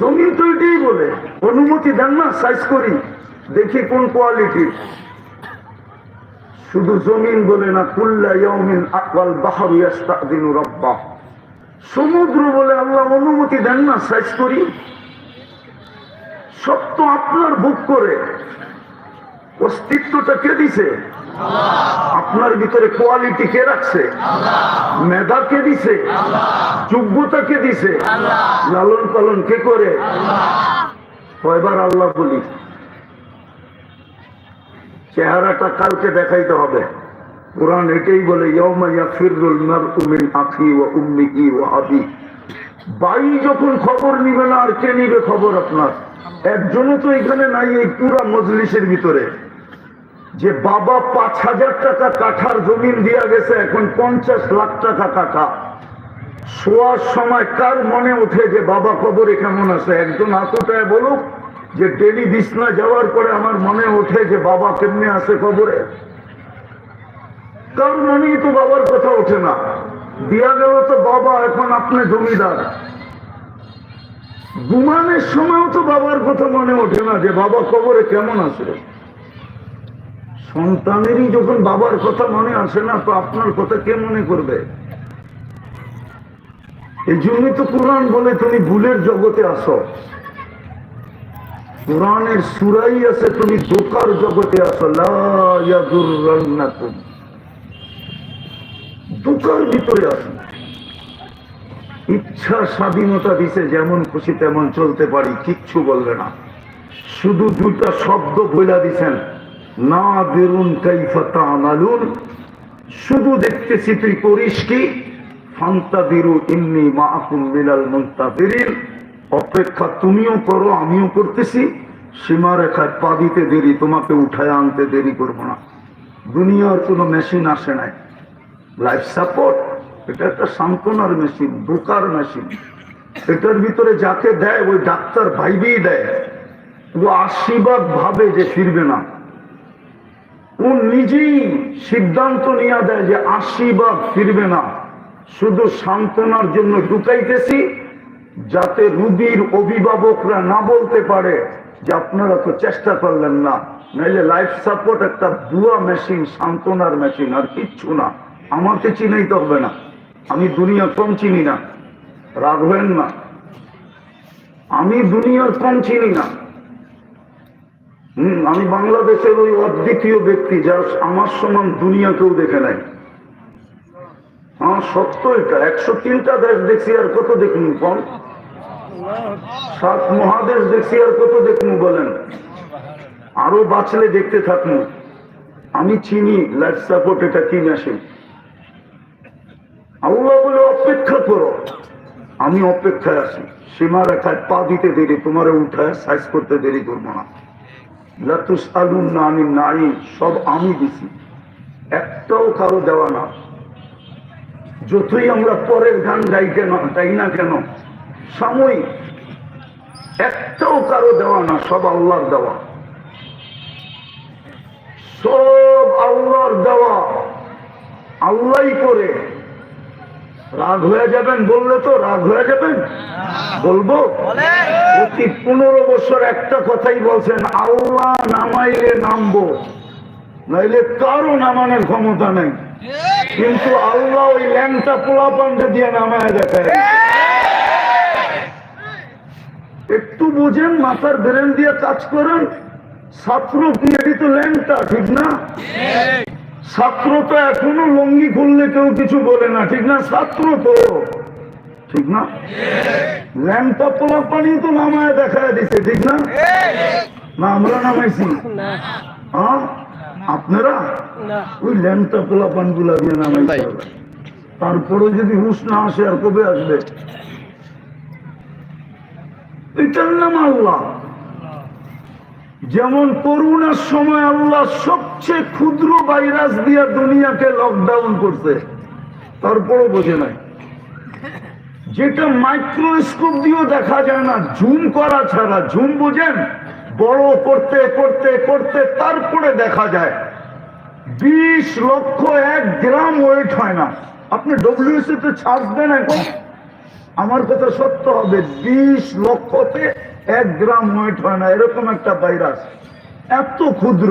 জমিন তো এটাই বলে। অনুমতি দেন না সাইজ করি। দেখি কোন কোয়ালিটির শুধু জমিন বলে না, কুল্লা সমুদ্র বলে আল্লাহ অনুমতি দেন না সাইজ করি। তো আপনার বুক করে। অস্তিত্বটা কে দিছে? আপনার ভিতরে কোয়ালিটি কে রাখছে? মেধা কে দিছে? যোগ্যতা কে দিছে? লালন পালন কে করে? কয়বার আল্লাহ বলি, চেহারাটা কালকে দেখাইতে হবে। কোরআন এটাই বলে ভাই যখন খবর নিবে না, আর কে নিবে খবর আপনার? একজনও তো এখানে নাই এই পুরা মজলিসের ভিতরে। যে বাবা পাঁচ হাজার টাকা কাঠার জমিন দিয়া গেছে, এখন পঞ্চাশ লাখ টাকা কাঠা শোয়ার সময় কার মনে ওঠে যে বাবা কবরে কেমন আছে? একজন আতটায় বলুক, যে ডেলি বিছনা যাওয়ার পরে আমার মনে ওঠে যে বাবা কেমনে আছে কবরে? কার মনেই তো বাবার কথা ওঠে না। দিয়া গেল তো বাবা, এখন আপনি জমিদার। গুমানের সময়ও তো বাবার কথা মনে ওঠে না যে বাবা কবরে কেমন আছে। সন্তানেরই যখন বাবার কথা মনে আসে না, তো আপনার কথা কে মনে করবে? এই জন্যই তো কোরআন বলে তুমি ভুলের জগতে আসো। কোরআনের সুরাই আছে, তুমি দোকার জগতে আসো। দোকার ভিতরে আসো। ইচ্ছা স্বাধীনতা দিছে, যেমন খুশি তেমন চলতে পারি, কিচ্ছু বলবে না। শুধু দুইটা শব্দ বইলা দিছেন। না বেরুন কাইফাতা শুধু দেখতেছি তুই করিস কি? ফান্তা বিরু ইন্নি মা আকুম মিলাল মুন্তাফিরিন অপেক্ষা তুমিও করো, আমিও করতেছি। সীমা রেখায় পা দিতে দেরি, তোমাকে উঠায় আনতে দেরি করব না। দুনিয়ার কোনো মেশিন আসে নাই। লাইফ সাপোর্ট, এটা একটা সান্ত্বনার মেশিন, বোকার মেশিন। এটার ভিতরে যাকে দেয়, ওই ডাক্তার ভাইবেই দেয়। ও আশীর্বাদ ভাবে যে ফিরবে না ও নিজেই সিদ্ধান্ত নিয়ে দেয় যে আশীর্বাদ ফিরবে না। শুধু সান্ত্বনার জন্য ঢুকাইতেছি, যাতে রুগীর অভিভাবকরা না বলতে পারে যে আপনারা তো চেষ্টা করলেন না। নাইলে লাইফ সাপোর্ট একটা দুয়া মেশিন সান্ত্বনার মেশিন আর কিচ্ছু না। আমাকে চিনাইতে হবে না। আমি দুনিয়া কম চিনি না। রাখবেন না। আমি দুনিয়ার কম চিনি না। আমি বাংলাদেশের ওই অদ্বিতীয় ব্যক্তি যার আমার সমান দুনিয়া কেউ দেখে নাই। আমার সত্য এটা, একশো তিনটা দেশ দেখছি আর কত দেখুন কম সাত মহাদেশ দেখছি আর কত দেখুন বলেন? আরও বাঁচলে দেখতে থাকুন আমি চিনি লাইফ সাপোর্ট এটা কি মেশিন আল্লাহ বলে, অপেক্ষা করো। আমি অপেক্ষায় আছি। সীমা রেখায় পা দিতে দেরি, তোমার উঠায় সাইজ করতে দেরি করব না। লাতুস আলুন না আমি সব আমি দিছি। একটাও কারও দেওয়া না। যতই আমরা পরের গান গাই কেন তাই না কেন, সাময়িক একটাও কারও দেওয়া না, সব আল্লাহর দেওয়া। সব আল্লাহর দেওয়া, আল্লাহই করে। রাগ হয়ে যাবেন বললে তো রাগ হয়ে যাবেন। বলব? প্রতি পনেরো বছর একটা কথাই বলছেন আল্লাহ নামাইলে নামবো নাইলে কারও নামানোর ক্ষমতা নেই। কিন্তু আল্লাহ ওই ল্যাংটা পোলা পান্ডে দিয়ে নামায় দেখায়। একটু বুঝেন মাথার ব্রেন দিয়ে কাজ করেন ছাত্র এটি তো ল্যাংটা ঠিক না? ছাত্র তো এখনও লঙ্গি খুললে কেউ কিছু বলে না ঠিক না? ছাত্র তো। ঠিক না? ল্যাংটা পোলা পানি তো নামায় দেখায় দিছে ঠিক না? না আমরা নামাইছি। হ্যাঁ আপনারা? ওই ল্যাংটা পোলা পানগুলা দিয়ে নামাইছে তারপরে যদি হুশ না আসে আর কবে আসবে? এটার নাম আল্লাহ। যেমন করোনার সময় আল্লাহ সবচেয়ে ক্ষুদ্র ভাইরাস দিয়ে দুনিয়াকে লকডাউন করছে। তারপরও বোঝে নাই। যেটা মাইক্রোস্কোপ দিয়েও দেখা যায় না জুম করা ছাড়া। জুম বোঝেন? বড় করতে করতে করতে তারপরে দেখা যায়। বিশ লক্ষ এক গ্রাম ওয়েট হয় না। আপনি ডব্লিউসি তে ছাড় দেন এখন। আমার কথা সত্য হবে, বিশ লক্ষতে এক গ্রাম ওয়েট হয় না। এরকম একটা ভাইরাস এত ক্ষুদ্র।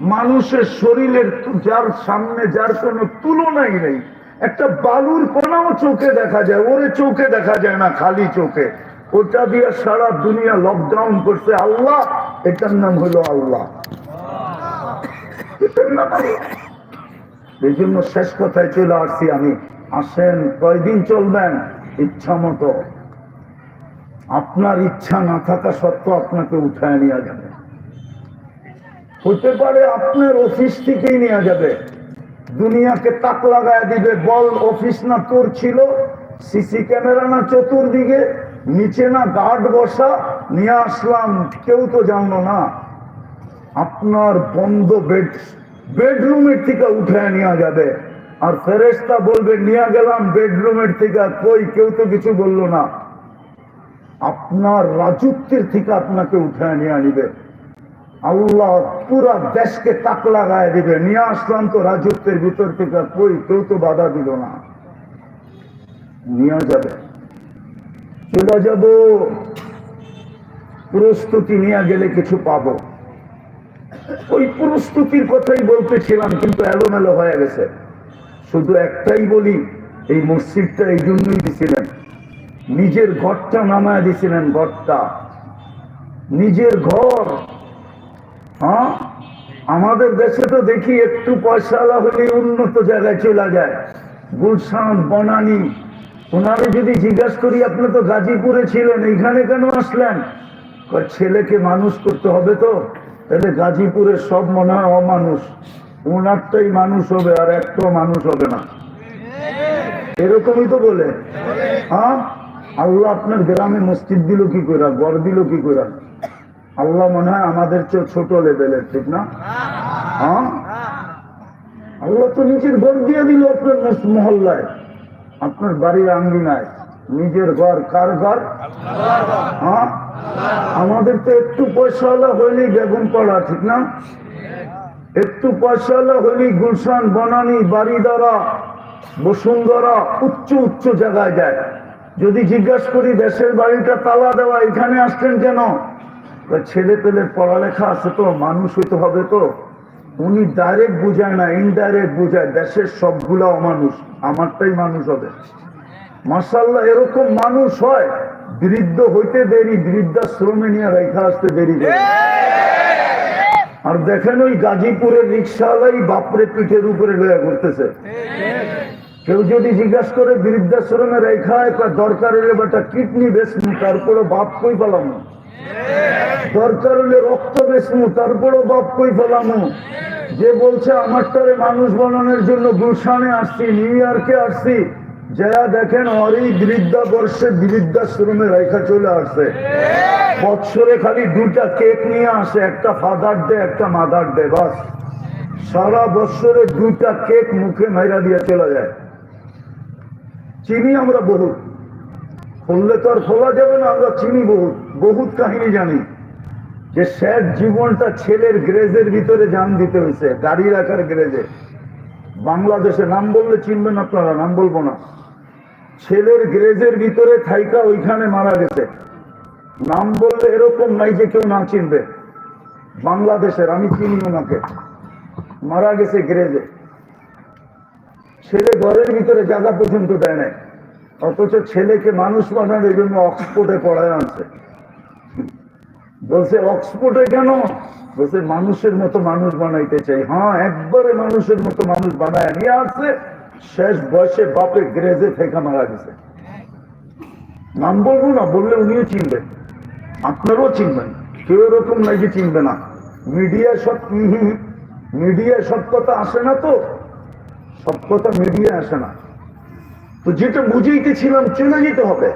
মানুষের শরীরের যার সামনে যার কোনো তুলনাই নেই। একটা বালুর কোনাও চোখে দেখা যায়, ওরে চোখে দেখা যায় না, খালি চোখে। ওটা দিয়ে সারা দুনিয়া লকডাউন করছে আল্লাহ, এটার নাম হলো আল্লাহ। এই জন্য শেষ কথায় চলে আসছি আমি। আসেন, কয়দিন চলবেন? ইচ্ছা মতো। আপনার ইচ্ছা না থাকা সত্ত্বেও আপনাকে উঠায় নিয়ে যাবে। হতে পারে আপনার অফিস থেকেই নেওয়া যাবে। দুনিয়াকে তাক লাগায় দিবে, বল অফিস না তোর ছিল সিসি ক্যামেরা না চতুর্দিকে, নিচে না গার্ড বসা, নিয়ে আসলাম, কেউ তো জানলো না। আপনার বন্ধ বেড বেডরুমের থেকে উঠে নেওয়া যাবে। আর ফেরেস্তা বলবে, নিয়ে গেলাম বেডরুমের থেকে, কই, কেউ তো কিছু বলল না। আপনার রাজত্বের থেকে আপনাকে উঠে নিয়ে নিবে। আল্লাহ পুরা দেশকে তাক লাগায় দিবে। নিয়ে আসলাম তো রাজত্বের ভিতর থেকে কই, কেউ তো বাধা দিল না। নিয়ে যাবে। চলে যাব। প্রস্তুতি নিয়ে গেলে কিছু পাবো। ওই প্রস্তুতির কথাই বলতেছিলাম, কিন্তু এলোমেলো হয়ে গেছে। শুধু একটাই বলি, এই মসজিদটা এই জন্যই দিছিলেন। নিজের ঘরটা নামায় দিছিলেন, ঘরটা। নিজের ঘর হ্যাঁ? আমাদের দেশে তো দেখি একটু পয়সাওয়ালা হলে উন্নত জায়গায় চলে যায়। গুলশান, বনানি। ওনারে যদি জিজ্ঞাসা করি, আপনি তো গাজীপুরে ছিলেন, এইখানে কেন আসলেন? ছেলেকে মানুষ করতে হবে তো। তাহলে গাজীপুরের সব মনে হয় অমানুষ ওনারটাই মানুষ হবে, আর একটাও মানুষ হবে না। এরকমই তো বলে। হ্যাঁ? আল্লাহ আপনার গ্রামে মসজিদ দিল কি করে গড় দিল কি করে আল্লাহ মনে হয় আমাদের চেয়ে ছোট লেভেলের, ঠিক না? হ্যাঁ? আল্লাহ তো নিজের ঘর দিয়ে দিল আপনার মহল্লায়। আপনার বাড়ির আঙ্গিনায় নিজের ঘর কার ঘর? হ্যাঁ? আমাদের তো একটু পয়সাওয়ালা হইলেই বেগুন পড়া, ঠিক না? একটু পয়সাওয়ালা হইলেই গুলশান, বনানি বাড়িদারা বসুন্ধরা, উচ্চ উচ্চ জায়গায় যায়। যদি জিজ্ঞাসা করি, দেশের বাড়িটা তালা দেওয়া, এখানে আসছেন কেন? ছেলে পেলে পড়ালেখা আছে তো, মানুষ হইতে হবে তো। উনি ডাইরেক্ট বুঝায় না ইনডাইরেক্ট বুঝায়, দেশের সবগুলা অমানুষ, আমারটাই মানুষ হবে। মাসাল্লাহ এরকম মানুষ হয়, বৃদ্ধ হইতে দেরি, বৃদ্ধাশ্রমে নিয়ে রেখা আসতে দেরি আর দেখেন ওই গাজীপুরের রিক্সাওয়ালাই বাপরে পিঠের উপরে লয়া করতেছে কেউ যদি জিজ্ঞাসা করে বৃদ্ধাশ্রমে রেখা দরকার হলে বেটা কিডনি বেসমু তারপরে বাপ কই পেলাম? দরকার হলে রক্ত বেসমু তারপরও বাপ কই পেলাম যে বলছে, আমারটারে মানুষ বানানোর জন্য গুলশানে আসছি, নিউ ইয়র্কে আসছি। যারা দেখেন, অরি বৃদ্ধা বর্ষে বৃদ্ধাশ্রমে রেখা চলে আসছে। বৎসরে খালি দুটা কেক নিয়ে আসে, একটা ফাদার ডে একটা মাদার ডে বাস। সারা বৎসরে দুটা কেক মুখে মেরা দিয়ে চলে যায়। চিনি আমরা বহুত। খুললে তো আর খোলা যাবে না, আমরা চিনি বহুত বহুত কাহিনী জানি। যে শেষ জীবনটা ছেলের গ্রেজের ভিতরে জান দিতে হয়েছে, গাড়ি রাখার গ্রেজে। বাংলাদেশে নাম বললে চিনবেন আপনারা, নাম বলব না। ছেলের গ্রেজের ভিতরে থাইকা ওইখানে মারা গেছে। নাম বললে এরকম নাই যে কেউ না চিনবে। বাংলাদেশের, আমি চিনি ওনাকে। মারা গেছে গ্রেজে। ছেলে ঘরের ভিতরে জায়গা পর্যন্ত দেয় নাই। অথচ ছেলেকে মানুষ বানানোর জন্য অক্সফোর্ডে পড়ায় আনছে। বলছে, অক্সফোর্ডে কেন? বলছে, মানুষের মতো মানুষ বানাইতে চাই। হ্যাঁ একবারে মানুষের মতো মানুষ বানায় নিয়ে আসছে শেষ বয়সে বাপে গ্রেজে থেকে মারা গেছে। নাম বলব না, বললে উনিও চিনবেন। আপনারও চিনবেন। কেউ এরকম নাই যে চিনবে না। মিডিয়া সব মিডিয়ায় সব কথা আসে না তো? সব কথা মিডিয়া আসে না। তো যেটা বুঝাইতেছিলাম চলে যেতে হবে।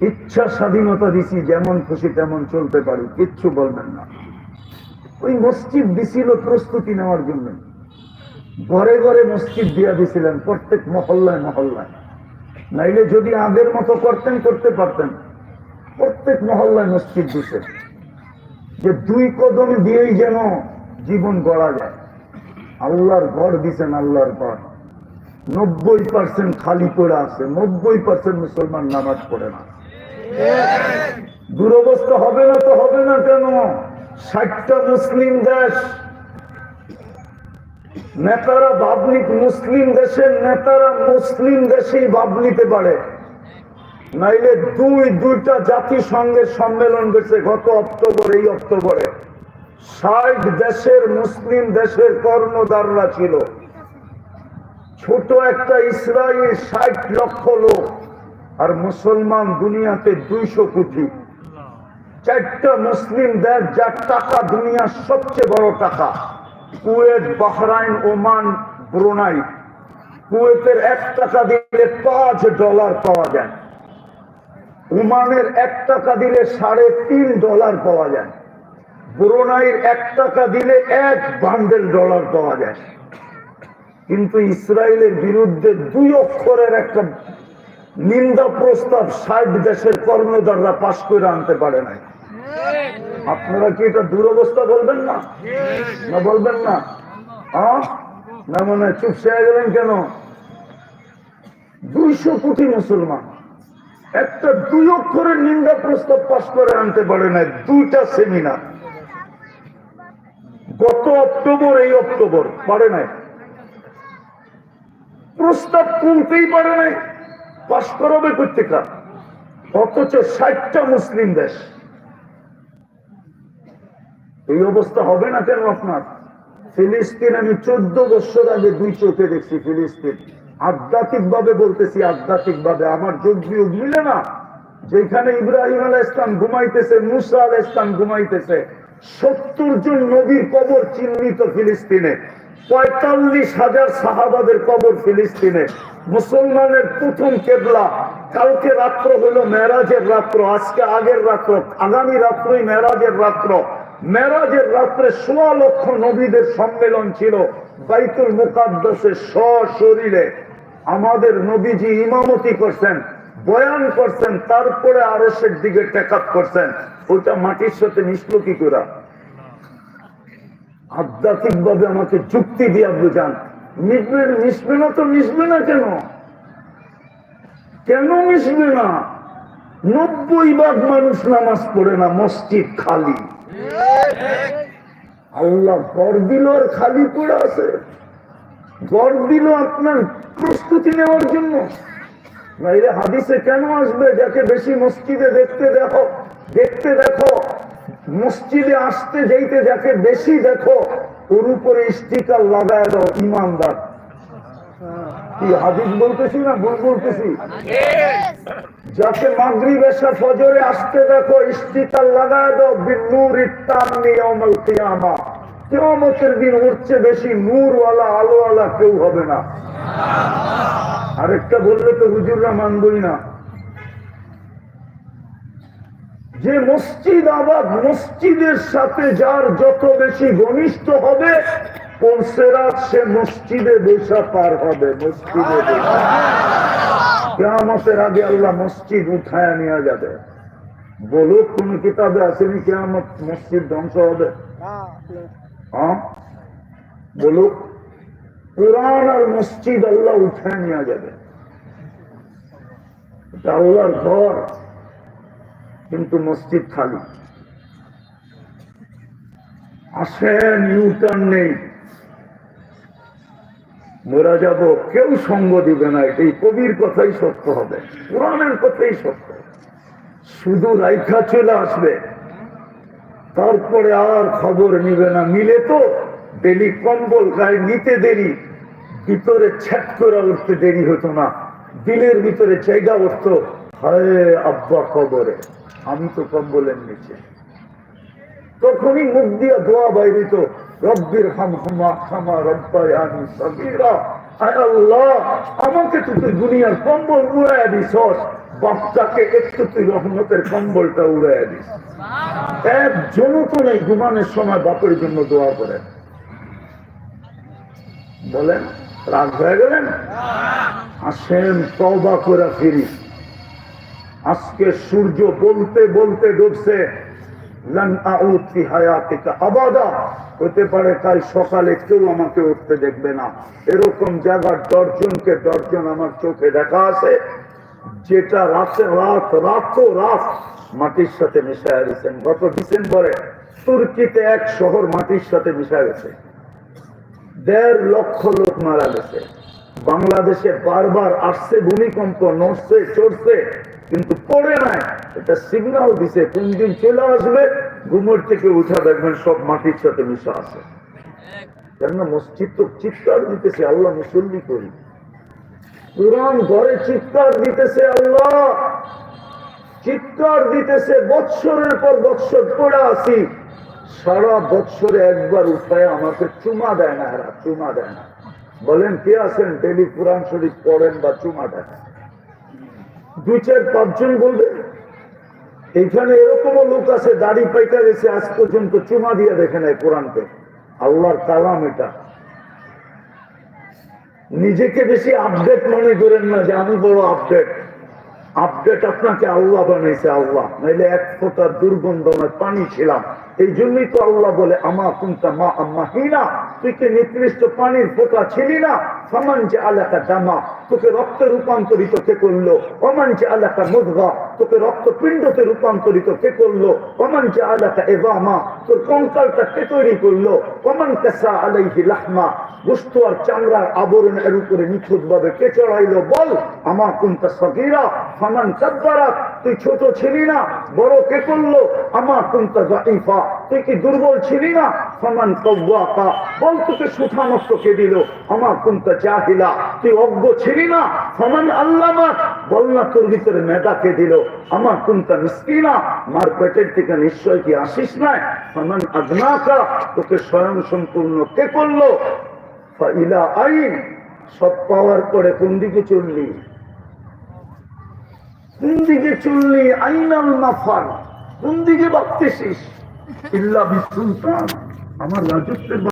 ইচ্ছা স্বাধীনতা দিছি, যেমন খুশি তেমন চলতে পারি, কিচ্ছু বলবেন না। ওই মসজিদ দিছিল প্রস্তুতি নেওয়ার জন্য। ঘরে ঘরে মসজিদ দিয়া দিছিলেন প্রত্যেক মহল্লায় মহল্লায়। নাইলে যদি আগের মতো করতেন, করতে পারতেন। প্রত্যেক মহল্লায় মসজিদ দিছে। যে দুই কদম দিয়েই যেন জীবন গড়া যায়। আল্লাহর ঘর দিছেন আল্লাহর ঘর। নব্বই পার্সেন্ট খালি পড়ে আছে, নব্বই পার্সেন্ট মুসলমান নামাজ পড়ে না। দুরবস্থা হবে না তো হবে না কেন? ষাটটা মুসলিম দেশ। নেতারা বাবলিক মুসলিম দেশের নেতারা মুসলিম দেশেই বাব নিতে পারে। নাইলে দুই, দুইটা জাতিসংঘের সম্মেলন গেছে গত অক্টোবর, এই অক্টোবরে। ষাট দেশের মুসলিম দেশের কর্ণদাররা ছিল। ছোট একটা ইসরায়েল ষাট লক্ষ লোক আর মুসলমান দুনিয়াতে দুইশো কোটি। চারটা মুসলিম দেশ যার টাকা দুনিয়ার সবচেয়ে বড় টাকা। Kuwait, Bahrain, Oman, Brunei. কুয়েতের এক টাকা দিলে পাঁচ ডলার পাওয়া যায়। ওমানের এক টাকা দিলে সাড়ে তিন ডলার পাওয়া যায়। ব্রুনাইয়ের এক টাকা দিলে এক বান্ডেল ডলার পাওয়া যায়। কিন্তু ইসরায়েলের বিরুদ্ধে দুই অক্ষরের একটা নিন্দা প্রস্তাব ষাট দেশের কর্মদাররা পাশ করে আনতে পারে নাই। আপনারা কি এটা দুরবস্থা বলবেন না? না বলবেন না? না মনে চুপ সেরে গেলেন কেন? দুইশো কোটি মুসলমান। একটা দুই অক্ষরের নিন্দা প্রস্তাব পাশ করে আনতে পারে নাই, দুইটা সেমিনার। গত অক্টোবর, এই অক্টোবর, পারে নাই। প্রস্তাব তুলতেই পারে নাই। পাশ করাবে প্রত্যেকটা অথচ ষাটটা মুসলিম দেশ। এই অবস্থা হবে না কেন আপনার? ফিলিস্তিন আমি চোদ্দ বছর আগে দুই চোখে দেখছি ফিলিস্তিন। আধ্যাত্মিক ভাবে বলতেছি আধ্যাত্মিক ভাবে আমার যোগ বিয়োগ মিলে না, যেখানে ইব্রাহিম আলাহ ইসলাম ঘুমাইতেছে, মুসা আলাহ ইসলাম ঘুমাইতেছে, সত্তর জন নবীর কবর চিহ্নিত ফিলিস্তিনে। পঁয়তাল্লিশ হাজার সাহাবাদের কবর ফিলিস্তিনে। মুসলমানের প্রথম কেবলা। কালকে রাত্র হলো মেরাজের রাত্র, আজকে আগের রাত্র, আগামী রাত্রই মেরাজের রাত্র। মেরাজের রাত্রে সোয়া লক্ষ নবীদের সম্মেলন ছিল বাইতুল মুকাদ্দাসের সশরীরে। আমাদের নবীজি ইমামতি করছেন, বয়ান করছেন, তারপরে আরসের দিকে টেকআপ করছেন। ওইটা মাটির সাথে কি করে? আধ্যাত্মিক ভাবে আমাকে যুক্তি দিয়া বুঝান মিশবে মিশবে না তো মিশবে না কেন? কেন মিশবে না? নব্বই ভাগ মানুষ নামাজ পড়ে না, মসজিদ খালি। আল্লাহ গড় দিল আর খালি পড়ে আছে। গড় দিল আপনার প্রস্তুতি নেওয়ার জন্য। হাদিসে কেন আসবে? যাকে বেশি মসজিদে দেখতে দেখো দেখতে দেখো। মসজিদে আসতে যাইতে যাকে বেশি দেখো, ওর উপরে স্টিকার লাগায় দাও, ইমানদার। হাদিস বলতেছি না ভুল বলতেছি? মাগরি বেশা ফজরে আসতে দেখো স্টিকার লাগায় দাও কিয়ামতের দিন উঠছে বেশি নূরওয়ালা, আলোওয়ালা কেউ হবে না। আরেকটা বললে তো হুজুররা মানবই না। যে মসজিদ আবাদ মসজিদের সাথে যার যত বেশি ঘনিষ্ঠ হবে পৌঁছেরাত সে মসজিদে বৈশা পার হবে, মসজিদে কেয়ামতের আগে আল্লাহ মসজিদ উঠায় নেওয়া যাবে। বলুক কোন কিতাবে আসেনি কেয়ামত মসজিদ ধ্বংস হবে? বলুক কোরআন আর মসজিদ আল্লাহ উঠায় নেওয়া যাবে। এটা আল্লাহর ঘর। কিন্তু মসজিদ খালি। আসেন ইউটার্ন নেই। মরা যাব, কেউ সঙ্গ দিবে না। এই কবির কথাই সত্য হবে, কোরআনের কথাই সত্য। শুধু রাইখা চলে আসবে, তারপরে আর খবর নিবে না। মিলে তো ডেলি কম্বল গায়ে নিতে দেরি, ভিতরে ছ্যাট করে উঠতে দেরি হতো না। দিলের ভিতরে জায়গা উঠতো। হায় আব্বা কবরে। আমি তো কম্বলের নিচে। তখনই মুখ দিয়া দোয়া বাইরিত, রব্বির হাম হুমা খামা রব্বায়ানি সগীরা। আয় আল্লাহ, আমাকে তো তুই দুনিয়ার কম্বল উড়াইয়া দিস বাপটাকে একটু তুই রহমতের কম্বলটা উড়াইয়া দিস। একজনও তো নেই ঘুমানোর সময় বাপের জন্য দোয়া করে। বলেন, রাগ হয়ে গেলেন? আসেন তবা করে ফিরি। আজকে সূর্য বলতে বলতে ডুবছে। হতে পারে কাল সকালে কেউ আমাকে উঠতে দেখবে না। এরকম আমার চোখে দেখা আছে, যেটা রাতে রাত মাটির সাথে মিশায় গেছেন গত ডিসেম্বরে তুর্কিতে এক শহর মাটির সাথে মিশা গেছে। দেড় লক্ষ লোক মারা গেছে। বাংলাদেশে বারবার আসছে, ভূমিকম্প, নড়ছে, চড়ছে। কিন্তু পড়ে নাই। এটা সিগন্যাল দিছে, কোন দিন চলে আসবে, ঘুমোর থেকে উঠা দেখবেন সব মাটির সাথে মিশা আছে। কেননা মসজিদ তো চিৎকার দিতেছে, আল্লাহ মুসল্লি করি। কোরআন ঘরে চিৎকার দিতেছে আল্লাহ। চিৎকার দিতেছে, বৎসরের পর বৎসর পড়ে আসি সারা বৎসরে একবার উঠায় আমাকে চুমা দেয় না, এরা চুমা দেয় না। বলেন কে আছেন? ডেলি কোরআন শরীফ পড়েন বা চুমা দেয় না? দুই চার পাঁচজন বলবে। এইখানে এরকমও লোক আছে, দাড়ি পাইকা গেছে আজ পর্যন্ত চুমা দিয়ে দেখে নেয় কোরআনকে। আল্লাহর কালাম এটা। নিজেকে বেশি আপডেট মনে করেন না যে আমি বড় আপডেট আপডেট আপনাকে আল্লাহ বানাইছে, আল্লাহ। নাইলে এক ফোঁটা দুর্গন্ধময় পানি ছিলাম। এই জন্যই তো আল্লাহ বলে, আমা কুন্তা মা আম্মা হিনা। তুই কি নিকৃষ্ট পানির ফোঁটা ছিলি না? সমান উপরে নিখুঁত ভাবে কে চড়াইলো? বল, আমা কুন্তা সগিরা, ফামান কাব্বারাত তুই ছোট ছিলি না, বড় কে করল? আমা কুন্তা জাইফা তুই কি দুর্বল ছিলি না? ফামান কব্বাকা বল তোকে সুঠামস্ত কে দিল? আমা জাহিলা, তুই অজ্ঞ ছিলি না? ফামান আল্লামা? বল না তোর ভিতরে মেধা কে দিল? আমা কুন্তা মিসকিনা? মার পেটের থেকে নিশ্চয় কি আসিস না ফামান আদনাকা? তোকে স্বয়ং সম্পূর্ণ কে করল? ইলা আইন? সব পাওয়ার পরে কোন দিকে চললি? কোন দিকে চললি? আইনাল মাফার কোন দিকে ভাবতেছিস? ইল্লা বিসুলতান। আমার রাজত্বের